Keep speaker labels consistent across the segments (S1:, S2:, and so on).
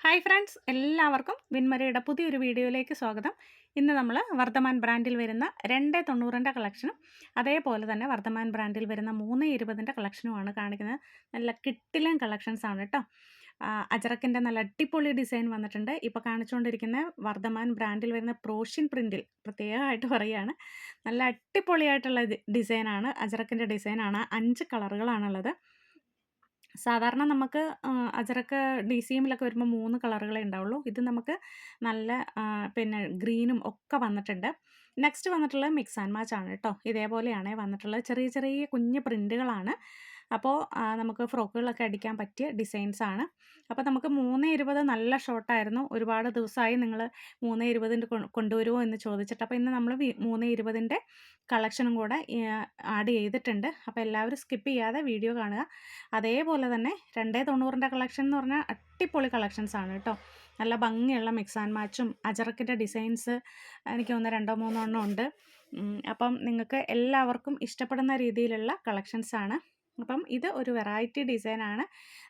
S1: Hi friends എല്ലാവർക്കും വിൻമരയുടെ പുതിയൊരു വീഡിയോയിലേക്ക് സ്വാഗതം. ഇന്ന് നമ്മൾ വർദ്ധമാൻ ബ്രാൻഡിൽ വരുന്ന രണ്ട് തൊണ്ണൂറിന്റെ കളക്ഷനും അതേപോലെ തന്നെ വർദ്ധമാൻ ബ്രാൻഡിൽ വരുന്ന മൂന്ന് ഇരുപതിന്റെ കളക്ഷനുമാണ് കാണിക്കുന്നത്. നല്ല കിട്ടിലൻ കളക്ഷൻസ് ആണ് കേട്ടോ. അജറക്കിന്റെ നല്ല അടിപൊളി ഡിസൈൻ വന്നിട്ടുണ്ട്. ഇപ്പോൾ കാണിച്ചുകൊണ്ടിരിക്കുന്ന വർദ്ധമാൻ ബ്രാൻഡിൽ വരുന്ന പ്രോഷ്യൻ പ്രിന്റിൽ പ്രത്യേകമായിട്ട് പറയുകയാണ്. നല്ല അടിപൊളിയായിട്ടുള്ള ഡിസൈനാണ് അജറക്കിന്റെ ഡിസൈനാണ്. അഞ്ച് കളറുകളാണുള്ളത്. സാധാരണ നമുക്ക് അജറക്ക് ഡി സി എമ്മിലൊക്കെ വരുമ്പോൾ മൂന്ന് കളറുകളേ ഉണ്ടാവുള്ളൂ. ഇത് നമുക്ക് നല്ല പിന്നെ ഗ്രീനും ഒക്കെ വന്നിട്ടുണ്ട്. നെക്സ്റ്റ് വന്നിട്ടുള്ളത് മിക്സ് ആൻഡ് മാച്ച് ആണ് കേട്ടോ. ഇതേപോലെയാണ് വന്നിട്ടുള്ളത്. ചെറിയ ചെറിയ കുഞ്ഞ് പ്രിന്റുകളാണ് അപ്പോൾ നമുക്ക് ഫ്രോക്കുകളൊക്കെ അടിക്കാൻ പറ്റിയ ഡിസൈൻസ് ആണ്. അപ്പോൾ നമുക്ക് മൂന്ന് ഇരുപത് നല്ല ഷോർട്ടായിരുന്നു ഒരുപാട് ദിവസമായി നിങ്ങൾ മൂന്ന് ഇരുപതിന്റെ കൊണ്ടുവരുമോ എന്ന് ചോദിച്ചിട്ട്. അപ്പോൾ ഇന്ന് നമ്മൾ മൂന്ന് ഇരുപതിന്റെ കളക്ഷനും കൂടെ ആഡ് ചെയ്തിട്ടുണ്ട്. അപ്പോൾ എല്ലാവരും സ്കിപ്പ് ചെയ്യാതെ വീഡിയോ കാണുക. അതേപോലെ തന്നെ രണ്ടേ തൊണ്ണൂറിന്റെ കളക്ഷൻ എന്ന് പറഞ്ഞാൽ അടിപൊളി കളക്ഷൻസ് ആണ് കേട്ടോ. നല്ല ഭംഗിയുള്ള മിക്സ് ആൻഡ് മാച്ചും അജറക്കിന്റെ ഡിസൈൻസ് എനിക്ക് ഒന്ന് രണ്ടോ മൂന്നോ എണ്ണം ഉണ്ട്. അപ്പം നിങ്ങൾക്ക് എല്ലാവർക്കും ഇഷ്ടപ്പെടുന്ന രീതിയിലുള്ള കളക്ഷൻസാണ് അപ്പം ഇത് ഒരു വെറൈറ്റി ഡിസൈനാണ്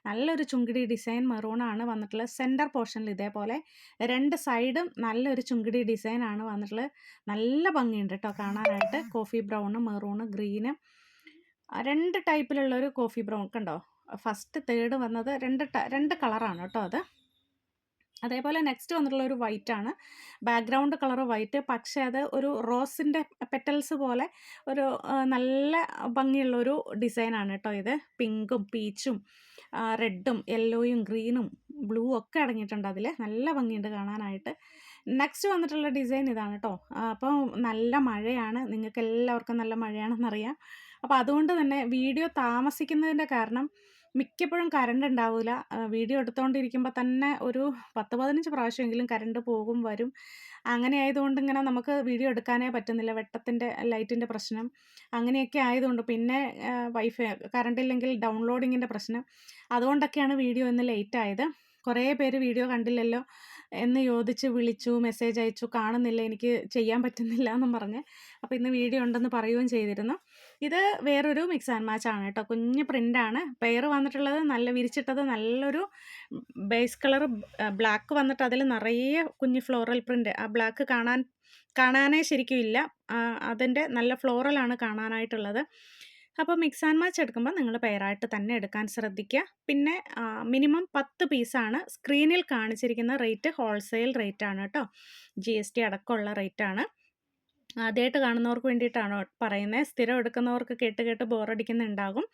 S1: നല്ലൊരു ചുങ്കിടി ഡിസൈൻ മെറൂണാണ് വന്നിട്ടുള്ളത്. സെന്റർ പോർഷനിൽ ഇതേപോലെ രണ്ട് സൈഡും നല്ലൊരു ചുങ്കിടി ഡിസൈനാണ് വന്നിട്ടുള്ളത്. നല്ല ഭംഗിയുണ്ട് കേട്ടോ കാണാനായിട്ട്. കോഫി ബ്രൗണ് മെറൂണ് ഗ്രീന് രണ്ട് ടൈപ്പിലുള്ളൊരു കോഫി ബ്രൗൺ കണ്ടോ? ഫസ്റ്റ് തേർഡ് വന്നത് രണ്ട് രണ്ട് കളറാണ് കേട്ടോ അത്. അതേപോലെ നെക്സ്റ്റ് വന്നിട്ടുള്ള ഒരു വൈറ്റ് ആണ്. Background colour white. പക്ഷേ അത് ഒരു റോസിന്റെ പെറ്റൽസ് പോലെ ഒരു നല്ല ഭംഗിയുള്ള ഒരു ഡിസൈനാണ് കേട്ടോ ഇത്. പിങ്കും പീച്ചും റെഡും യെല്ലോയും ഗ്രീനും ബ്ലൂ ഒക്കെ അടങ്ങിയിട്ടുണ്ട് അതിൽ നല്ല ഭംഗിയുണ്ട് കാണാനായിട്ട്. നെക്സ്റ്റ് വന്നിട്ടുള്ള ഡിസൈൻ ഇതാണ് കേട്ടോ. അപ്പോൾ നല്ല മഴയാണ്. നിങ്ങൾക്ക് എല്ലാവർക്കും നല്ല മഴയാണെന്നറിയാം. അപ്പോൾ അതുകൊണ്ട് തന്നെ വീഡിയോ താമസിക്കുന്നതിന്റെ കാരണം മിക്കപ്പോഴും കറണ്ട് ഉണ്ടാവില്ല വീഡിയോ എടുത്തുകൊണ്ടിരിക്കുമ്പോൾ തന്നെ ഒരു പത്ത് പതിനഞ്ച് പ്രാവശ്യമെങ്കിലും കറണ്ട് പോകും വരും. അങ്ങനെ ആയതുകൊണ്ട് ഇങ്ങനെ നമുക്ക് വീഡിയോ എടുക്കാനേ പറ്റുന്നില്ല. വെട്ടത്തിന്റെ ലൈറ്റിന്റെ പ്രശ്നം. അങ്ങനെയൊക്കെ ആയതുകൊണ്ട് പിന്നെ വൈഫൈ കറണ്ട് ഇല്ലെങ്കിൽ ഡൗൺലോഡിങ്ങിന്റെ പ്രശ്നം. അതുകൊണ്ടൊക്കെയാണ് വീഡിയോ ഇന്ന് ലേറ്റ് ആയത്. കുറേ പേര് വീഡിയോ കണ്ടില്ലല്ലോ എന്ന് ചോദിച്ച് വിളിച്ചു മെസ്സേജ് അയച്ചു. കാണുന്നില്ല എനിക്ക് ചെയ്യാൻ പറ്റുന്നില്ല എന്നും പറഞ്ഞ്. അപ്പോൾ ഇന്ന് വീഡിയോ ഉണ്ടെന്ന് പറയുകയും ചെയ്തിരുന്നു. ഇത് വേറൊരു മിക്സ് ആൻഡ് മാച്ച് ആണ് കേട്ടോ. കുഞ്ഞ് ആണ്. പെയർ വന്നിട്ടുള്ളത് നല്ല വിരിച്ചിട്ടത് നല്ലൊരു ബേസ് കളർ ബ്ലാക്ക് വന്നിട്ട് അതിൽ നിറയെ കുഞ്ഞ് ഫ്ലോറൽ പ്രിന്റ് ആ ബ്ലാക്ക് കാണാൻ കാണാനേ ശരിക്കും ഇല്ല. അതിന്റെ നല്ല ഫ്ലോറലാണ് കാണാനായിട്ടുള്ളത്. അപ്പോൾ മിക്സ് ആൻഡ് മാച്ച് എടുക്കുമ്പോൾ നിങ്ങൾ പെയറായിട്ട് തന്നെ എടുക്കാൻ ശ്രദ്ധിക്കുക പിന്നെ മിനിമം പത്ത് പീസാണ് സ്ക്രീനിൽ കാണിച്ചിരിക്കുന്ന റേറ്റ് ഹോൾസെയിൽ റേറ്റ് ആണ് കേട്ടോ. ജി എസ് ടി അടക്കമുള്ള റേറ്റാണ് ആദ്യമായിട്ട് കാണുന്നവർക്ക് വേണ്ടിയിട്ടാണ് പറയുന്നത് സ്ഥിരം എടുക്കുന്നവർക്ക് കേട്ട് കേട്ട് ബോറടിക്കുന്നുണ്ടാകും.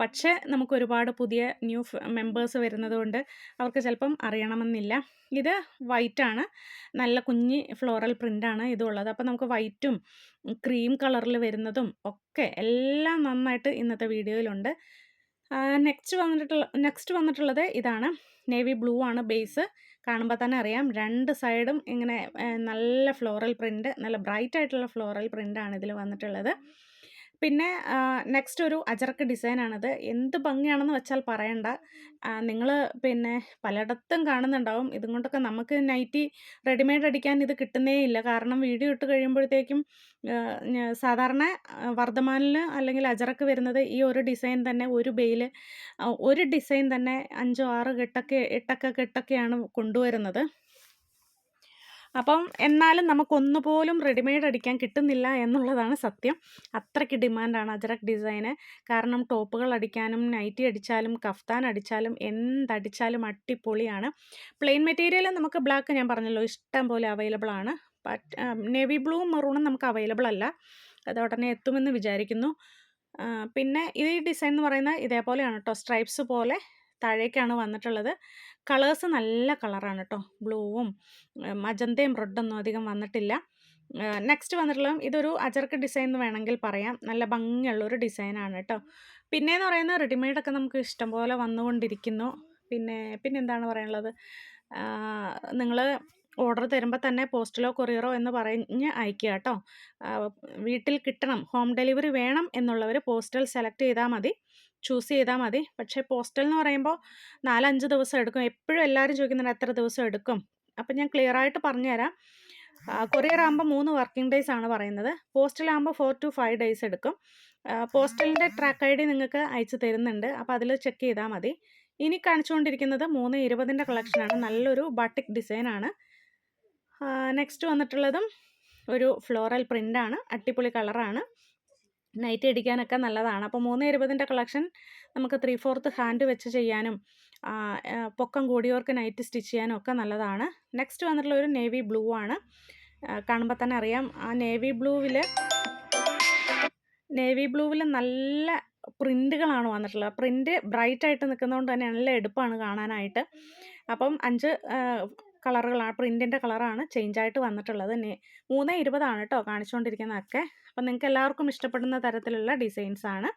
S1: പക്ഷേ നമുക്ക് ഒരുപാട് പുതിയ ന്യൂ മെമ്പേഴ്സ് വരുന്നതുകൊണ്ട് അവർക്ക് ചിലപ്പം അറിയണമെന്നില്ല. ഇത് വൈറ്റാണ്. നല്ല കുഞ്ഞി ഫ്ലോറൽ പ്രിന്റാണ് ഇതുള്ളത്. അപ്പോൾ നമുക്ക് വൈറ്റും ക്രീം കളറിൽ വരുന്നതും ഒക്കെ എല്ലാം നന്നായിട്ട് ഇന്നത്തെ വീഡിയോയിലുണ്ട്. നെക്സ്റ്റ് വന്നിട്ടുള്ള നെക്സ്റ്റ് വന്നിട്ടുള്ളത് ഇതാണ്. നേവി ബ്ലൂ ആണ് ബേസ്. കാണുമ്പോൾ തന്നെ അറിയാം. രണ്ട് സൈഡും ഇങ്ങനെ നല്ല ഫ്ലോറൽ പ്രിന്റ് നല്ല ബ്രൈറ്റ് ആയിട്ടുള്ള ഫ്ലോറൽ പ്രിന്റാണ് ഇതിൽ വന്നിട്ടുള്ളത്. പിന്നെ നെക്സ്റ്റ് ഒരു അജറക്ക് ഡിസൈനാണിത്. എന്ത് ഭംഗിയാണെന്ന് വെച്ചാൽ പറയണ്ട. നിങ്ങൾ പിന്നെ പലയിടത്തും കാണുന്നുണ്ടാവും. ഇതും കൊണ്ടൊക്കെ നമുക്ക് നൈറ്റി റെഡിമെയ്ഡ് അടിക്കാൻ ഇത് കിട്ടുന്നേ ഇല്ല. കാരണം വീഡിയോ ഇട്ട് കഴിയുമ്പോഴത്തേക്കും സാധാരണ വർദ്ധമാനിൽ അല്ലെങ്കിൽ അജറക്ക് വരുന്നത് ഈ ഒരു ഡിസൈൻ തന്നെ ഒരു ബെയിൽ ഒരു ഡിസൈൻ തന്നെ അഞ്ചോ ആറ് കെട്ടൊക്കെ എട്ടൊക്കെ കെട്ടൊക്കെയാണ് കൊണ്ടുവരുന്നത്. അപ്പം എന്നാലും നമുക്കൊന്നുപോലും റെഡിമെയ്ഡ് അടിക്കാൻ കിട്ടുന്നില്ല എന്നുള്ളതാണ് സത്യം. അത്രയ്ക്ക് ഡിമാൻഡാണ് അജറക് ഡിസൈന് കാരണം ടോപ്പുകൾ അടിക്കാനും നൈറ്റി അടിച്ചാലും കഫ്താൻ അടിച്ചാലും എന്തടിച്ചാലും അടിപൊളിയാണ്. പ്ലെയിൻ മെറ്റീരിയൽ നമുക്ക് ബ്ലാക്ക് ഞാൻ പറഞ്ഞല്ലോ ഇഷ്ടം പോലെ അവൈലബിൾ ആണ്. ബട്ട് നേവി ബ്ലൂ മെറൂണും നമുക്ക് അവൈലബിൾ അല്ല. അത് ഉടനെ എത്തുമെന്ന് വിചാരിക്കുന്നു. പിന്നെ ഈ ഡിസൈൻ എന്ന് പറയുന്നത് ഇതേപോലെയാണ് കേട്ടോ സ്ട്രൈപ്സ് പോലെ താഴേക്കാണ് വന്നിട്ടുള്ളത്. കളേഴ്സ് നല്ല കളറാണ് കേട്ടോ ബ്ലൂവും മജന്തയും റെഡൊന്നും അധികം വന്നിട്ടില്ല. നെക്സ്റ്റ് വന്നിട്ടുള്ളത് ഇതൊരു അജർക്ക് ഡിസൈൻ എന്ന് വേണമെങ്കിൽ പറയാം. നല്ല ഭംഗിയുള്ളൊരു ഡിസൈനാണ് കേട്ടോ പിന്നെയെന്ന് പറയുന്നത് റെഡിമെയ്ഡൊക്കെ നമുക്ക് ഇഷ്ടംപോലെ വന്നുകൊണ്ടിരിക്കുന്നു. പിന്നെ പിന്നെ എന്താണ് പറയാനുള്ളത് നിങ്ങൾ ഓർഡർ തരുമ്പോൾ തന്നെ പോസ്റ്റലോ കൊറിയറോ എന്ന് പറഞ്ഞ് അയക്കുക കേട്ടോ വീട്ടിൽ കിട്ടണം. ഹോം ഡെലിവറി വേണം എന്നുള്ളവർ പോസ്റ്റൽ സെലക്ട് ചെയ്താൽ മതി. ചൂസ് ചെയ്താൽ മതി. പക്ഷേ പോസ്റ്റൽ എന്ന് പറയുമ്പോൾ നാലഞ്ച് ദിവസം എടുക്കും. എപ്പോഴും എല്ലാവരും ചോദിക്കുന്നുണ്ട് എത്ര ദിവസം എടുക്കും? അപ്പം ഞാൻ ക്ലിയർ ആയിട്ട് പറഞ്ഞുതരാം. കൊറിയർ ആകുമ്പോൾ മൂന്ന് വർക്കിംഗ് ഡേയ്സ് ആണ് പറയുന്നത്. പോസ്റ്റൽ പോസ്റ്റലാകുമ്പോൾ ഫോർ ടു ഫൈവ് ഡേയ്സ് എടുക്കും. പോസ്റ്റലിന്റെ ട്രാക്ക് ഐ ഡി നിങ്ങൾക്ക് അയച്ചു തരുന്നുണ്ട്. അപ്പോൾ അതിൽ ചെക്ക് ചെയ്താൽ മതി. ഇനി കാണിച്ചുകൊണ്ടിരിക്കുന്നത് മൂന്ന് ഇരുപതിന്റെ കളക്ഷനാണ് നല്ലൊരു ബട്ടിക് ഡിസൈനാണ് നെക്സ്റ്റ് വന്നിട്ടുള്ളതും ഒരു ഫ്ലോറൽ പ്രിന്റാണ് അടിപൊളി കളറാണ് നൈറ്റ് അടിക്കാനൊക്കെ നല്ലതാണ്. അപ്പോൾ മൂന്ന് ഇരുപതിന്റെ കളക്ഷൻ നമുക്ക് ത്രീ ഫോർത്ത് ഹാൻഡ് വെച്ച് ചെയ്യാനും പൊക്കം കൂടിയവർക്ക് നൈറ്റ് സ്റ്റിച്ച് ചെയ്യാനും ഒക്കെ നല്ലതാണ്. നെക്സ്റ്റ് വന്നിട്ടുള്ള ഒരു നേവി ബ്ലൂ ആണ്. കാണുമ്പോൾ തന്നെ അറിയാം. ആ നേവി ബ്ലൂവിൽ നേവി ബ്ലൂവിൽ നല്ല പ്രിന്റുകളാണ് വന്നിട്ടുള്ളത്. പ്രിന്റ് ബ്രൈറ്റ് ആയിട്ട് നിൽക്കുന്നതുകൊണ്ട് തന്നെ നല്ല എടുപ്പാണ് കാണാനായിട്ട്. അപ്പം അഞ്ച് കളറുകളാണ്. പ്രിന്റിന്റെ കളറാണ് ചേഞ്ചായിട്ട് വന്നിട്ടുള്ളത്. മൂന്ന് ഇരുപതാണ് കേട്ടോ കാണിച്ചുകൊണ്ടിരിക്കുന്നതൊക്കെ അപ്പം നിങ്ങൾക്ക് എല്ലാവർക്കും ഇഷ്ടപ്പെടുന്ന തരത്തിലുള്ള ഡിസൈൻസ് ആണ്.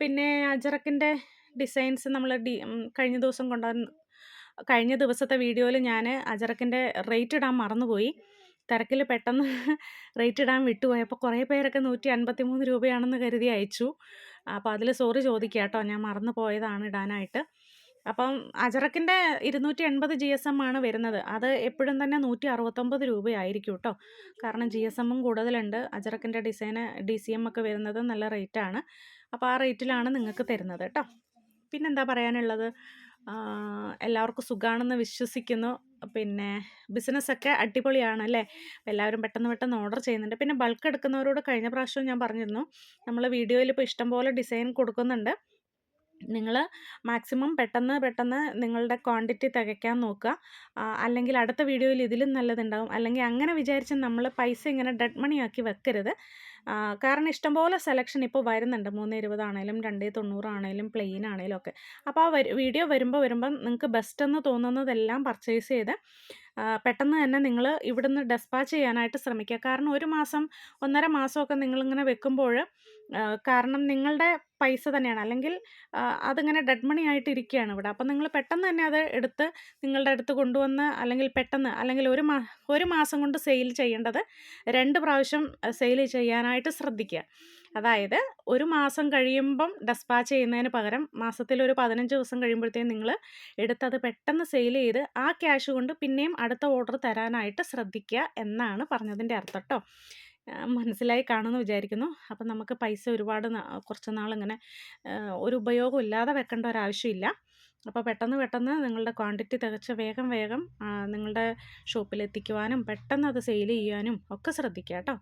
S1: പിന്നെ അജറക്കിന്റെ ഡിസൈൻസ് നമ്മൾ ഡി കഴിഞ്ഞ ദിവസം കൊണ്ടുവന്ന് കഴിഞ്ഞ ദിവസത്തെ വീഡിയോയിൽ ഞാൻ അജറക്കിന്റെ റേറ്റ് ഇടാൻ മറന്നുപോയി. തിരക്കിൽ പെട്ടെന്ന് റേറ്റ് ഇടാൻ വിട്ടുപോയി. അപ്പോൾ കുറേ പേരൊക്കെ നൂറ്റി അൻപത്തി മൂന്ന് രൂപയാണെന്ന് കരുതി അയച്ചു. അപ്പോൾ അതിൽ സോറി ചോദിക്കുക കേട്ടോ. ഞാൻ മറന്നു പോയതാണ് ഇടാനായിട്ട്. അപ്പം അജറക്കിന്റെ ഇരുന്നൂറ്റി എൺപത് ജി എസ് എം ആണ് വരുന്നത്. അത് എപ്പോഴും തന്നെ നൂറ്റി അറുപത്തൊമ്പത് രൂപയായിരിക്കും കേട്ടോ കാരണം ജി എസ് എമ്മും കൂടുതലുണ്ട്. അജറക്കിന്റെ ഡിസൈന് ഡി സി എം ഒക്കെ വരുന്നത് നല്ല റേറ്റാണ്. അപ്പോൾ ആ റേറ്റിലാണ് നിങ്ങൾക്ക് തരുന്നത് കേട്ടോ. പിന്നെന്താ പറയാനുള്ളത്? എല്ലാവർക്കും സുഖമാണെന്ന് വിശ്വസിക്കുന്നു. പിന്നെ ബിസിനസ്സൊക്കെ അടിപൊളിയാണ് അല്ലേ? എല്ലാവരും പെട്ടെന്ന് പെട്ടെന്ന് ഓർഡർ ചെയ്യുന്നുണ്ട്. പിന്നെ ബൾക്ക് എടുക്കുന്നവരോട് കഴിഞ്ഞ പ്രാവശ്യം ഞാൻ പറഞ്ഞിരുന്നു. നമ്മൾ വീഡിയോയിൽ ഇപ്പോൾ ഇഷ്ടംപോലെ ഡിസൈൻ കൊടുക്കുന്നുണ്ട്. നിങ്ങൾ മാക്സിമം പെട്ടെന്ന് പെട്ടെന്ന് നിങ്ങളുടെ ക്വാണ്ടിറ്റി തികയ്ക്കാൻ നോക്കുക. അല്ലെങ്കിൽ അടുത്ത വീഡിയോയിൽ ഇതിലും നല്ലതുണ്ടാവും. അല്ലെങ്കിൽ അങ്ങനെ വിചാരിച്ച് നമ്മൾ പൈസ ഇങ്ങനെ ഡെഡ് മണി ആക്കി വെക്കരുത്. കാരണം ഇഷ്ടംപോലെ സെലക്ഷൻ ഇപ്പോൾ വരുന്നുണ്ട്. മൂന്ന് ഇരുപതാണേലും രണ്ട് തൊണ്ണൂറാണേലും പ്ലെയിൻ ആണേലും ഒക്കെ. അപ്പോൾ ആ വീഡിയോ വരുമ്പോൾ വരുമ്പം നിങ്ങൾക്ക് ബെസ്റ്റ് എന്ന് തോന്നുന്നതെല്ലാം പർച്ചേസ് ചെയ്ത് പെട്ടെന്ന് തന്നെ നിങ്ങൾ ഇവിടുന്ന് ഡെസ്പാച്ച് ചെയ്യാനായിട്ട് ശ്രമിക്കുക. കാരണം ഒരു മാസം ഒന്നര മാസമൊക്കെ നിങ്ങളിങ്ങനെ വെക്കുമ്പോൾ കാരണം നിങ്ങളുടെ പൈസ തന്നെയാണ്. അല്ലെങ്കിൽ അതിങ്ങനെ ഡെഡ് മണി ആയിട്ട് ഇരിക്കുകയാണ് ഇവിടെ. അപ്പം നിങ്ങൾ പെട്ടെന്ന് തന്നെ അത് എടുത്ത് നിങ്ങളുടെ അടുത്ത് കൊണ്ടുവന്ന് അല്ലെങ്കിൽ പെട്ടെന്ന് അല്ലെങ്കിൽ ഒരു മാ ഒരു മാസം കൊണ്ട് സെയിൽ ചെയ്യേണ്ടത് രണ്ട് പ്രാവശ്യം സെയിൽ ചെയ്യാനായിട്ട് ശ്രദ്ധിക്കുക. അതായത് ഒരു മാസം കഴിയുമ്പം ഡെസ്പാച്ച് ചെയ്യുന്നതിന് പകരം മാസത്തിൽ ഒരു പതിനഞ്ച് ദിവസം കഴിയുമ്പോഴത്തേക്കും നിങ്ങൾ എടുത്തത് പെട്ടെന്ന് സെയിൽ ചെയ്ത് ആ ക്യാഷ് കൊണ്ട് പിന്നെയും അടുത്ത ഓർഡർ തരാനായിട്ട് ശ്രദ്ധിക്കുക എന്നാണ് പറഞ്ഞതിന്റെ അർത്ഥം കേട്ടോ മനസ്സിലായി കാണുമെന്ന് വിചാരിക്കുന്നു. അപ്പം നമുക്ക് പൈസ ഒരുപാട് കുറച്ച് നാളിങ്ങനെ ഒരു ഉപയോഗം ഇല്ലാതെ വെക്കേണ്ട ഒരാവശ്യമില്ല അപ്പോൾ പെട്ടെന്ന് പെട്ടെന്ന് നിങ്ങളുടെ ക്വാണ്ടിറ്റി തികച്ച് വേഗം വേഗം നിങ്ങളുടെ ഷോപ്പിൽ എത്തിക്കുവാനും പെട്ടെന്ന് അത് സെയിൽ ചെയ്യാനും ഒക്കെ ശ്രദ്ധിക്കുക കേട്ടോ.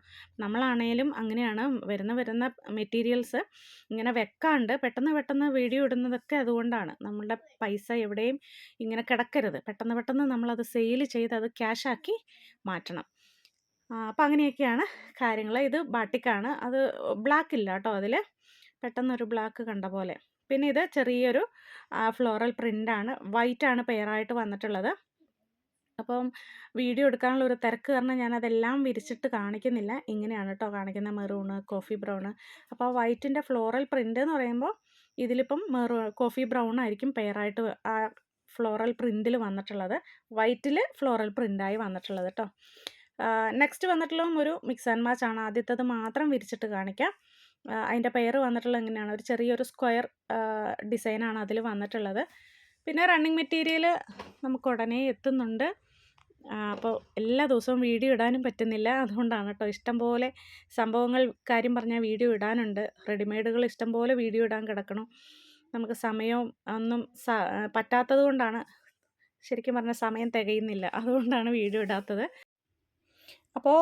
S1: നമ്മളാണേലും അങ്ങനെയാണ് വരുന്ന വരുന്ന മെറ്റീരിയൽസ് ഇങ്ങനെ വെക്കാണ്ട് പെട്ടെന്ന് പെട്ടെന്ന് വീഡിയോ ഇടുന്നതൊക്കെ അതുകൊണ്ടാണ്. നമ്മളുടെ പൈസ എവിടെയും ഇങ്ങനെ കിടക്കരുത്. പെട്ടെന്ന് പെട്ടെന്ന് നമ്മളത് സെയിൽ ചെയ്ത് അത് ക്യാഷാക്കി മാറ്റണം. അപ്പം അങ്ങനെയൊക്കെയാണ് കാര്യങ്ങൾ. ഇത് ബാട്ടിക്കാണ്. അത് ബ്ലാക്ക് ഇല്ല കേട്ടോ അതിൽ. പെട്ടെന്നൊരു ബ്ലാക്ക് കണ്ട പോലെ. പിന്നെ ഇത് ചെറിയൊരു ഫ്ലോറൽ പ്രിന്റാണ് വൈറ്റാണ് പെയറായിട്ട് വന്നിട്ടുള്ളത്. അപ്പം വീഡിയോ എടുക്കാനുള്ള ഒരു തിരക്ക് കാരണം ഞാനതെല്ലാം വിരിച്ചിട്ട് കാണിക്കുന്നില്ല. ഇങ്ങനെയാണ് കേട്ടോ കാണിക്കുന്നത് മെറൂണ് കോഫി ബ്രൗണ്. അപ്പോൾ വൈറ്റിന്റെ ഫ്ലോറൽ പ്രിന്റ് എന്ന് പറയുമ്പോൾ ഇതിലിപ്പം മെറൂ കോഫി ബ്രൗൺ ആയിരിക്കും പെയറായിട്ട് ആ ഫ്ലോറൽ പ്രിന്റിൽ വന്നിട്ടുള്ളത്. വൈറ്റിൽ ഫ്ലോറൽ പ്രിന്റായി വന്നിട്ടുള്ളത് കേട്ടോ നെക്സ്റ്റ് വന്നിട്ടുള്ളതും ഒരു മിക്സ് ആൻഡ് മാച്ച് ആണ്. ആദ്യത്തത് മാത്രം വിരിച്ചിട്ട് കാണിക്കാം. അതിന്റെ പേര് വന്നിട്ടുള്ളത് എങ്ങനെയാണ്? ഒരു ചെറിയൊരു സ്ക്വയർ ഡിസൈനാണ് അതിൽ വന്നിട്ടുള്ളത്. പിന്നെ റണ്ണിങ് മെറ്റീരിയൽ നമുക്ക് ഉടനെ എത്തുന്നുണ്ട്. അപ്പോൾ എല്ലാ ദിവസവും വീഡിയോ ഇടാനും പറ്റുന്നില്ല. അതുകൊണ്ടാണ് കേട്ടോ ഇഷ്ടംപോലെ സംഭവങ്ങൾ കാര്യം പറഞ്ഞാൽ വീഡിയോ ഇടാനുണ്ട്. റെഡിമെയ്ഡുകൾ ഇഷ്ടംപോലെ വീഡിയോ ഇടാൻ കിടക്കണം. നമുക്ക് സമയവും ഒന്നും പറ്റാത്തത് കൊണ്ടാണ് ശരിക്കും പറഞ്ഞാൽ സമയം തികയുന്നില്ല. അതുകൊണ്ടാണ് വീഡിയോ ഇടാത്തത്. അപ്പോൾ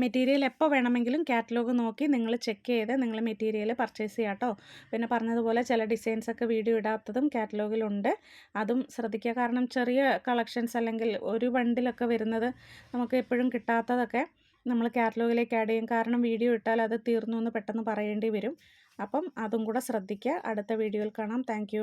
S1: മെറ്റീരിയൽ എപ്പോൾ വേണമെങ്കിലും കാറ്റലോഗ് നോക്കി നിങ്ങൾ ചെക്ക് ചെയ്ത് നിങ്ങൾ മെറ്റീരിയൽ പർച്ചേസ് ചെയ്യാം കേട്ടോ പിന്നെ പറഞ്ഞതുപോലെ ചില ഡിസൈൻസ് ഒക്കെ വീഡിയോ ഇടാത്തതും കാറ്റലോഗിലുണ്ട് അതും ശ്രദ്ധിക്കുക. കാരണം ചെറിയ കളക്ഷൻസ് അല്ലെങ്കിൽ ഒരു ബണ്ടിലൊക്കെ വരുന്നത് നമുക്ക് എപ്പോഴും കിട്ടാത്തതൊക്കെ നമ്മൾ കാറ്റലോഗിലേക്ക് ആഡ് ചെയ്യും. കാരണം വീഡിയോ ഇട്ടാൽ അത് തീർന്നു എന്ന് പെട്ടെന്ന് പറയേണ്ടി വരും. അപ്പം അതും കൂടെ ശ്രദ്ധിക്കുക. അടുത്ത വീഡിയോയിൽ കാണാം. താങ്ക്